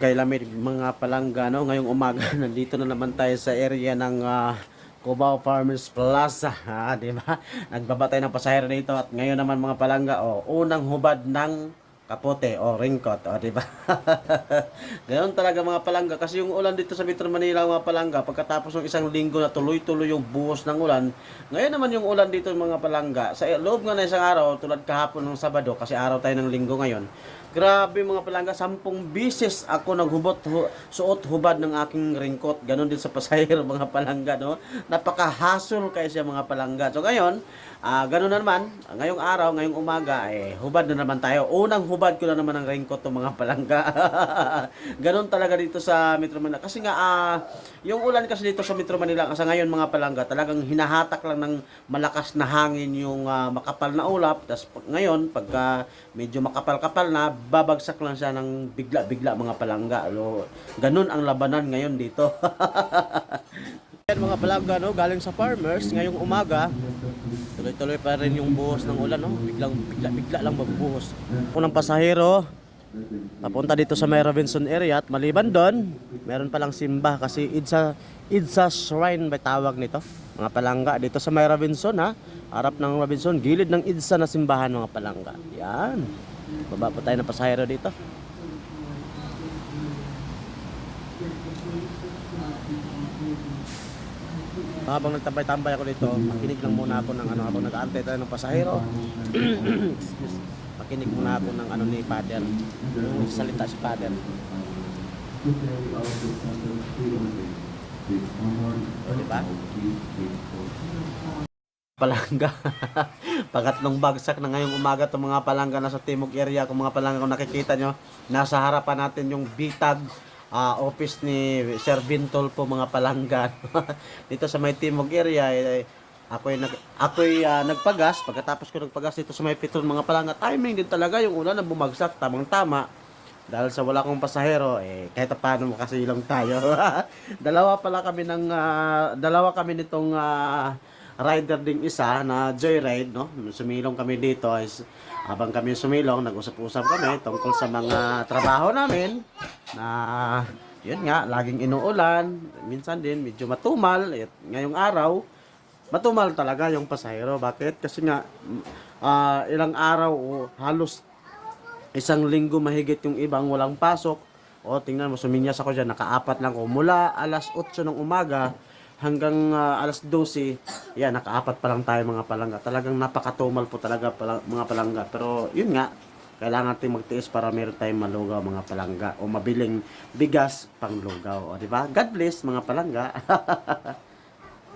Kay lamig mga palangga no? Ngayong umaga nandito na naman tayo sa area ng ah, Cubao Farmers Plaza ah, di ba? Nagbabatay ng pasahero dito at ngayon naman mga palangga oh, unang hubad ng kapote o ringkot o di ba? Gayon talaga mga palangga kasi yung ulan dito sa Metro Manila mga palangga pagkatapos ng isang linggo na tuloy-tuloy yung buhos ng ulan ngayon naman yung ulan dito mga palangga sa loob nga na isang araw tulad kahapon ng Sabado kasi araw tayo ng linggo ngayon Grabe mga palangga, sampung bisis ako naghubot, hu- suot hubad ng aking ringkot. Ganon din sa pasahero mga palangga, no? Napakahasol kayo siya mga palangga. So ngayon, ah ganon na naman, ngayong araw, ngayong umaga, eh, hubad na naman tayo. Unang hubad ko na naman ng ringkot ng mga palangga. ganon talaga dito sa Metro Manila. Kasi nga, ah, yung ulan kasi dito sa Metro Manila, kasi ngayon mga palangga, talagang hinahatak lang ng malakas na hangin yung ah, makapal na ulap. Tapos ngayon, pagka medyo makapal-kapal na, babagsak lang siya ng bigla-bigla mga palangga. Lo, ganun ang labanan ngayon dito. Yan mga palangga, no, galing sa farmers, ngayong umaga, tuloy-tuloy pa rin yung buhos ng ulan, no? Biglang, bigla-bigla lang magbuhos. Unang pasahero, papunta dito sa may Robinson area at maliban doon, meron palang simba kasi Idsa, Idsa Shrine ba tawag nito? Mga palangga dito sa may Robinson ha, harap ng Robinson, gilid ng Idsa na simbahan mga palangga. Yan. Baba po tayo ng pasahero dito. Habang nagtambay-tambay ako dito, makinig lang muna ako ng ano habang nag-aantay tayo ng pasahero. Makinig muna ako ng ano ni Father. Yung salita si Father. O, di ba? Palangga. Pangatlong bagsak na ngayong umaga itong mga palangga na sa Timog area. Kung mga palangga kung nakikita nyo, nasa harapan natin yung bitag ah, office ni Sir Bintol po mga palangga. dito sa may Timog area, eh, ako'y nag ako'y ah, nagpagas pagkatapos ko nagpagas dito sa may Petron mga palangga timing din talaga yung ulan na bumagsak tamang tama dahil sa wala kong pasahero eh kahit paano makasilong tayo dalawa pala kami ng ah, dalawa kami nitong ah, rider ding isa na joyride no sumilong kami dito is habang kami sumilong nag-usap-usap kami tungkol sa mga trabaho namin na yun nga laging inuulan minsan din medyo matumal at ngayong araw matumal talaga yung pasahero bakit kasi nga ah, ilang araw o halos isang linggo mahigit yung ibang walang pasok. O, tingnan mo, suminyas ako dyan, nakaapat lang ko. Mula alas 8 ng umaga hanggang ah, alas 12, yan, nakaapat pa lang tayo mga palangga. Talagang napakatumal po talaga pala, mga palangga. Pero, yun nga, kailangan natin magtiis para meron tayong malugaw mga palangga o mabiling bigas pang lugaw. O, di ba? God bless mga palangga.